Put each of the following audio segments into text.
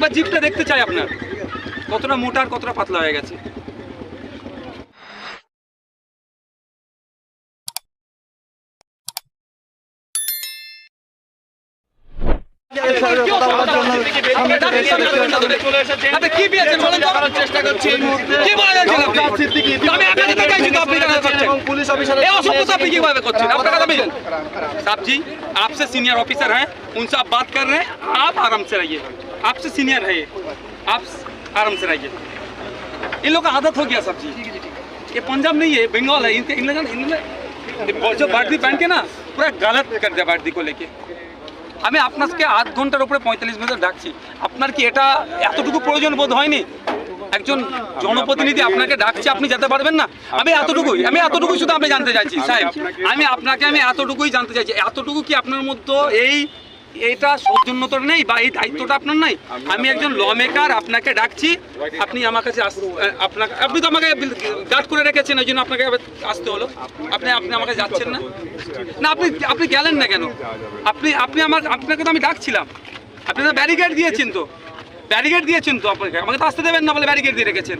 একবার জিপটা দেখতে চাই আপনার কতটা মোটা আর কতটা পাতলা হয়ে গেছে আপনি কি পেয়েছেন বলেন তো? কি বলে যাচ্ছেন আপনি? আমি একা যেতে চাইছি তো আপনি কেন করছেন? পুলিশ অফিসার ये असभ्यता आप किए हुए करते हैं आपका कदम ही- साहब जी आपसे सीनियर ऑफिसर हैं उनसे आप बात कर रहे हैं आप आराम से रहिए आपसे सीनियर है ये आप आराम से रहिए इन लोग का आदत हो गया साहब जी ये पंजाब नहीं है बंगाल है इनके इन लोगों ने- इन्होंने जो वर्दी पहन के ना पूरा गलत कर दिया वर्दी को लेके আমি আপনাকে আধ ঘন্টার উপরে পঁয়তাল্লিশ মিনিট ডাকছি আপনার কি এটা এতটুকু প্রয়োজন বোধ হয়নি একজন জনপ্রতিনিধি আপনাকে ডাকছে আপনি যেতে পারবেন না আমি এতটুকুই আমি এতটুকুই শুধু আপনি জানতে চাইছি সাহেব আমি আপনাকে আমি এতটুকুই জানতে চাইছি এতটুকু কি আপনার মধ্যে এই এটা সৌজন্যতা নেই বা এই দায়িত্বটা আপনার নাই। আমি একজন ল মেকার আপনাকে ডাকছি। আপনি আমার কাছে আপনাকে আপনি তো আমাকে গার্ড করে রেখেছেন ওই জন্য আপনাকে আসতে হলো। আপনি আপনি আমাকে যাচ্ছেন না? না আপনি আপনি গেলেন না কেন? আপনি আপনি আমার আপনাকে তো আমি ডাকছিলাম। আপনি তো ব্যারিকেড দিয়েছেন তো। ব্যারিকেড দিয়েছেন তো আপনাকে। আমাকে তো আসতে দেবেন না বলে ব্যারিকেড দিয়ে রেখেছেন।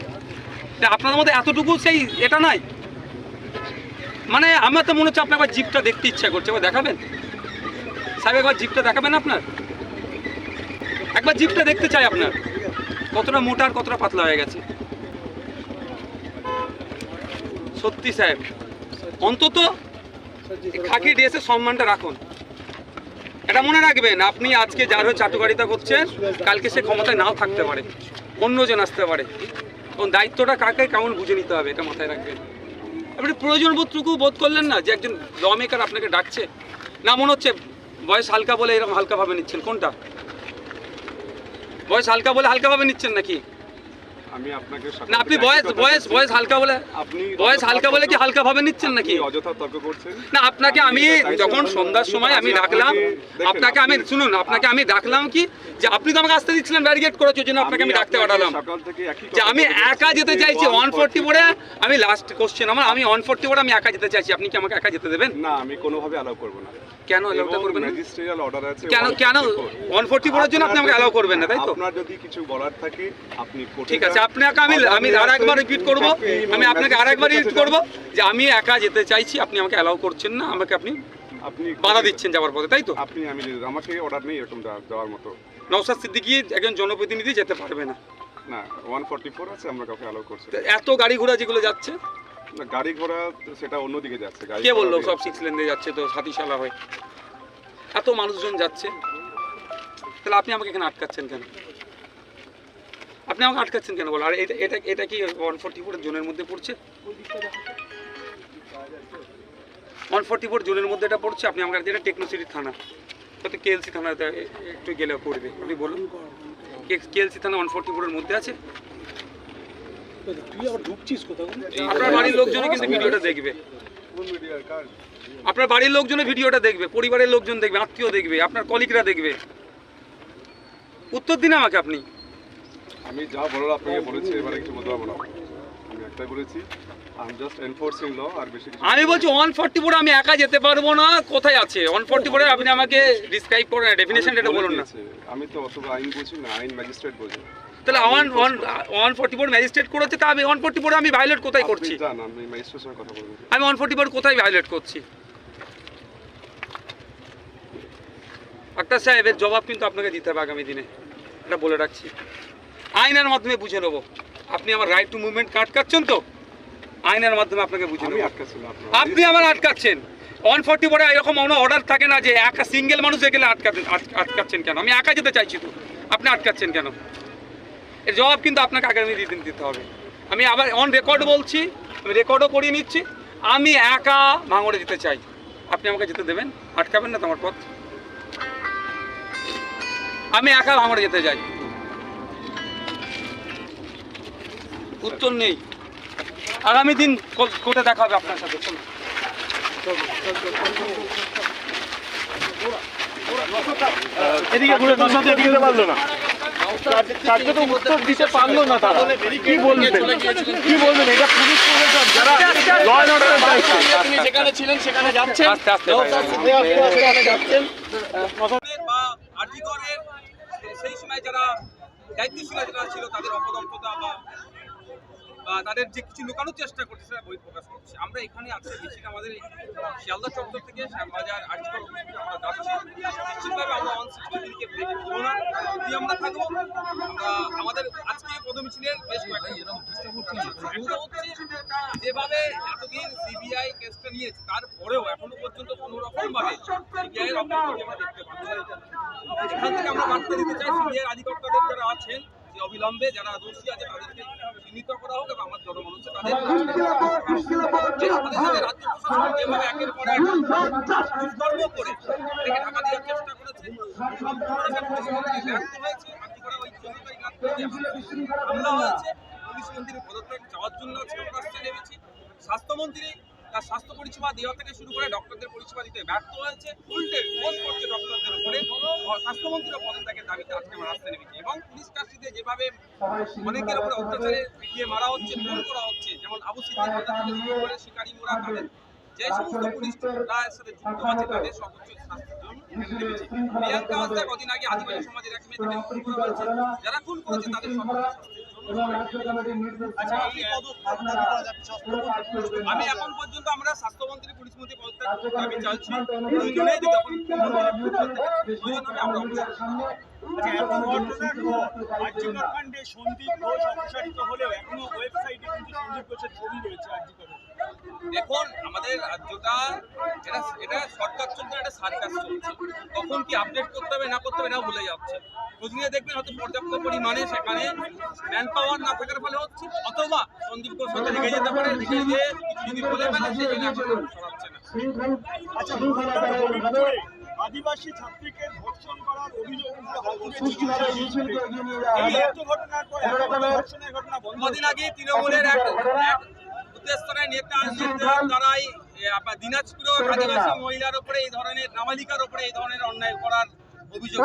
তা আপনার মধ্যে এতটুকু সেই এটা নাই। মানে আমার তো মনে হচ্ছে আপনার জিপটা দেখতে ইচ্ছা করছে। দেখাবেন? সাহেব, একবার জিপটা দেখাবেন আপনার? একবার জিপটা দেখতে চাই আপনার। কতটা মোটা আর কতটা পাতলা হয়ে গেছে। সত্যি সাহেব, অন্তত খাকি ড্রেসের সম্মানটা রাখুন। এটা মনে রাখবেন, আপনি আজকে যার হয়ে চাটুকারিতা করছেন, কালকে সে ক্ষমতায় নাও থাকতে পারে অন্যজন আসতে পারে। এবং দায়িত্বটা কাকে কেমন বুঝে নিতে হবে, এটা মাথায় রাখবেন। আপনি প্রয়োজন বোধ করলেন না যে একজন ল মেকার আপনাকে ডাকছে? না, মনে হচ্ছে বয়স হালকা বলে এরকম হালকাভাবে নিচ্ছেন কোনটা? বয়স হালকা বলে হালকাভাবে নিচ্ছেন নাকি? আমি আপনাকে না আপনি বয়স বয়স বয়স হালকা বলে আপনি বয়স হালকা বলে কি হালকা ভাবে নিচ্ছেন নাকি? অযথা তর্ক করছেন। না আপনাকে আমি যখন সন্ধ্যার সময় আমি ডাকলাম আপনাকে আমি শুনুন আপনাকে আমি ডাকলাম কি যে আপনি তো আমাকে আসতে দিচ্ছিলেন ব্যারিকেড ওই জন্য আপনাকে আমি ডাকতে পাঠালাম। যে আমি একা যেতে চাইছি ওয়ান ফোরটি বোর্ডে আমি লাস্ট কোশ্চেন আমার আমি ওয়ান ফোরটি বোর্ডে আমি একা যেতে চাইছি আপনি কি আমাকে একা যেতে দেবেন? না আমি কোনোভাবে অ্যালাউ করব না। কেন অ্যালাউটা করবেন না? ম্যাজিস্ট্রিয়াল অর্ডার আছে কেন কেন ওয়ান ফোরটি বোর্ডের জন্য আপনি আমাকে অ্যালাউ করবেন না তাই তো? আপনার যদি কিছু বলার থাকে আপনি ঠিক আছে। আপনাকে আমি আমি আর একবার রিপিট করব। আমি আপনাকে আর একবার রিপিট করব যে আমি একা যেতে চাইছি আপনি আমাকে অ্যালাউ করছেন না আমাকে আপনি আপনি বাধা দিচ্ছেন যাওয়ার পথে তাই তো? আপনি আমি আমাকে অর্ডার নেই এরকম দেওয়ার- মতো। নওসাদ সিদ্দিকি একজন জনপ্রতিনিধি যেতে পারবে না। না ওয়ান ফোর্টি ফোর আছে আমরা কাউকে অ্যালাউ করছি তো এত গাড়ি ঘোড়া যেগুলো যাচ্ছে? না গাড়ি ঘোড়া সেটা অন্যদিকে যাচ্ছে। কে বলল সব সিক্স লেন দিয়ে যাচ্ছে তো সাথীশালা হয়ে? এত মানুষজন যাচ্ছে? তাহলে আপনি আমাকে এখানে আটকাচ্ছেন কেন? আপনি আমাকে আটকাচ্ছেন কেন বলো? আর এটা এটা এটা কি ওয়ান ফোর্টি ফোর জোনের মধ্যে পড়ছে? ওয়ান ফোর্টি ফোর জোনের মধ্যে এটা পড়ছে? আপনি আমাকে যেটা টেকনোসিটি থানা। হয়তো কেএলসি থানাতে একটু গেলে পড়বে আপনি বলুন। কেএলসি থানা ওয়ান ফোর্টি ফোরের মধ্যে আছে? আপনার বাড়ির কিন্তু ভিডিওটা দেখবে। আপনার বাড়ির লোকজনও ভিডিওটা দেখবে। পরিবারের লোকজন দেখবে আত্মীয় দেখবে আপনার কলিগরা দেখবে। উত্তর দিন আমাকে আপনি। আমি যা বলার আপনাকে বলেছি এবারে কিছু বলতে পারব না। আমি একটাই বলেছি I am just enforcing law আর বেশি কিছু আমি বলছি ওয়ান ফোর্টি ফোর আমি একা যেতে পারব না কোথায় আছে? ওয়ান ফোর্টি ফোরে আপনি আমাকে ডিসক্রাইব করেন ডেফিনেশন এটা বলুন না। আমি তো অত আইন বলছি না আইন ম্যাজিস্ট্রেট বলছি তাহলে one one one forty four magistrate করেছে তা আমি ওয়ান ফোর্টি ফোরে আমি ভায়োলেট কোথায় করছি? আমি ওয়ান ফোর্টি ফোর কোথায় ভায়োলেট করছি? আক্তার সাহেবের জবাব কিন্তু আপনাকে দিতে হবে আগামী দিনে। এটা বলে রাখছি। আইনের মাধ্যমে বুঝে নেব। আপনি আমার রাইট টু মুভমেন্ট আটকাচ্ছেন তো? আইনের মাধ্যমে আপনাকে বুঝে নেব। আপনি আমার আটকাচ্ছেন। ওয়ান ফোর্টি ফোরে এরকম কোনো অর্ডার থাকে না যে একা সিঙ্গেল মানুষ গেলে আটকাচ্ছেন আটকাচ্ছেন কেন? আমি একা যেতে চাইছি তো। আপনি আটকাচ্ছেন কেন? এর জবাব কিন্তু আপনাকে আগামী দিন দিতে হবে। আমি আবার অন রেকর্ড বলছি আমি রেকর্ডও করিয়ে নিচ্ছি। আমি একা ভাঙড়ে যেতে চাই। আপনি আমাকে যেতে দেবেন? আটকাবেন না তোমার পথ? আমি একা ভাঙড়ে যেতে চাই। উত্তর নেই। আগামী দিন কোর্টে দেখা হবে আপনার সাথে। চলুন। এদিকে ঘুরে পারল না। তো উত্তর দিতে পারল না তারা। কি বলবেন? কি বলবেন? এটা পুলিশ প্রশাসন যারা ল অ্যান্ড অর্ডারের দায়িত্ব। আপনি যেখানে ছিলেন সেখানে যাচ্ছেন। আস্তে আস্তে যাচ্ছেন বা আর্থিকরের সেই সময় যারা দায়িত্বশীলা যারা ছিল তাদের অপদক্ষতা বা বা তাদের যে কিছু লুকানোর চেষ্টা করছে সেটা বই প্রকাশ করছে। আমরা এখানে আজকে মিছিল আমাদের শিয়ালদা চত্বর থেকে শ্যামবাজার আর্টিকল আমরা যাচ্ছি। নিশ্চিতভাবে আমরা ওয়ান সিক্সটি থ্রিকে ব্রেক দেবো না। যদি আমরা থাকব। আমাদের আজকে পদ মিছিলের বেশ কয়েকটা হচ্ছে যেভাবে এতদিন সিবিআই কেসটা নিয়েছে তারপরেও এখনও পর্যন্ত কোনো রকম ভাবে সিবিআই আমরা দেখতে পাচ্ছি। এখান থেকে আমরা বার্তা দিতে চাই সিবিআই আধিকর্তাদের যারা আছেন অবিলম্বে যারা দোষী আছে তাদেরকে চিহ্নিত করা হোক এবং আমার জনগণ হচ্ছে তাদের যে রাজ্য প্রশাসন যেভাবে একের পর এক দুষ্কর্ম করে থেকে ঢাকা দেওয়ার চেষ্টা করেছে। সম্পূর্ণ পুলিশ ব্যর্থ হয়েছে বাকি করে ওই চোদ্দ তারিখ রাত হামলা হয়েছে পুলিশ পদত্যাগ চাওয়ার জন্য আজকে আমরা রাস্তায় নেমেছি। স্বাস্থ্যমন্ত্রী তার স্বাস্থ্য পরিষেবা দেওয়া থেকে শুরু করে ডক্টরদের পরিষেবা দিতে ব্যর্থ হয়েছে। উল্টে পোস্ট করছে ডক্টরদের উপরে। স্বাস্থ্যমন্ত্রীর পদত্যাগের দাবিতে আজকে আমরা রাস্তায় নেমেছি এবং পুলিশ কাস্টডিতে যেভাবে অনেকের উপরে অত্যাচারে পিটিয়ে মারা হচ্ছে ফোন করা হচ্ছে, যেমন আবু সিদ্দিক শিকারী মোড়া, তাদের যে সমস্ত পুলিশ রায়ের সাথে যুক্ত আছে, তাদের সর্বোচ্চ প্রিয়াঙ্কা হাসদা কদিন আগে আদিবাসী সমাজের এক মেয়েকে খুন যারা খুন করেছে তাদের সর্বোচ্চ শাস্তির আচ্ছা আমি এখন পর্যন্ত আমরা স্বাস্থ্যমন্ত্রী পুলিশ মন্ত্রী পদত্যাগ আমি চাইছি। যদি এখন আমরা অবশ্যই সন্দীপ ঘোষ অপসারিত হলেও এখনও ওয়েবসাইটে কিন্তু সন্দীপ ঘোষের ছবি রয়েছে আর্জিকরের দেখুন আমাদের রাজ্যটা এটা এটা সরকার চলছে একটা সার্কাস চলছে। কখন কি আপডেট করতে হবে না করতে হবে না ভুলে যাচ্ছে। নিয়ে দেখবেন হয়তো পর্যাপ্ত পরিমাণে সেখানে ম্যান পাওয়ার না থাকার ফলে হচ্ছে অথবা সন্দীপ ঘোষ হয়তো রেগে যেতে পারে রেগে গিয়ে যদি বলে ফেলে জন্য না। আচ্ছা আদিবাসী ছাত্রীকে ধর্ষণ করার অভিযোগ ঘটনার পর ঘটনা বন্ধ কদিন আগে তৃণমূলের এক এক উদ্দেশ্যরা নেতা নেতা দ্বারাই এ, আপনার দিনাজপুর আদিবাসী মহিলার উপরে এই ধরনের নাবালিকার উপরে এই ধরনের অন্যায় করার অভিযোগ।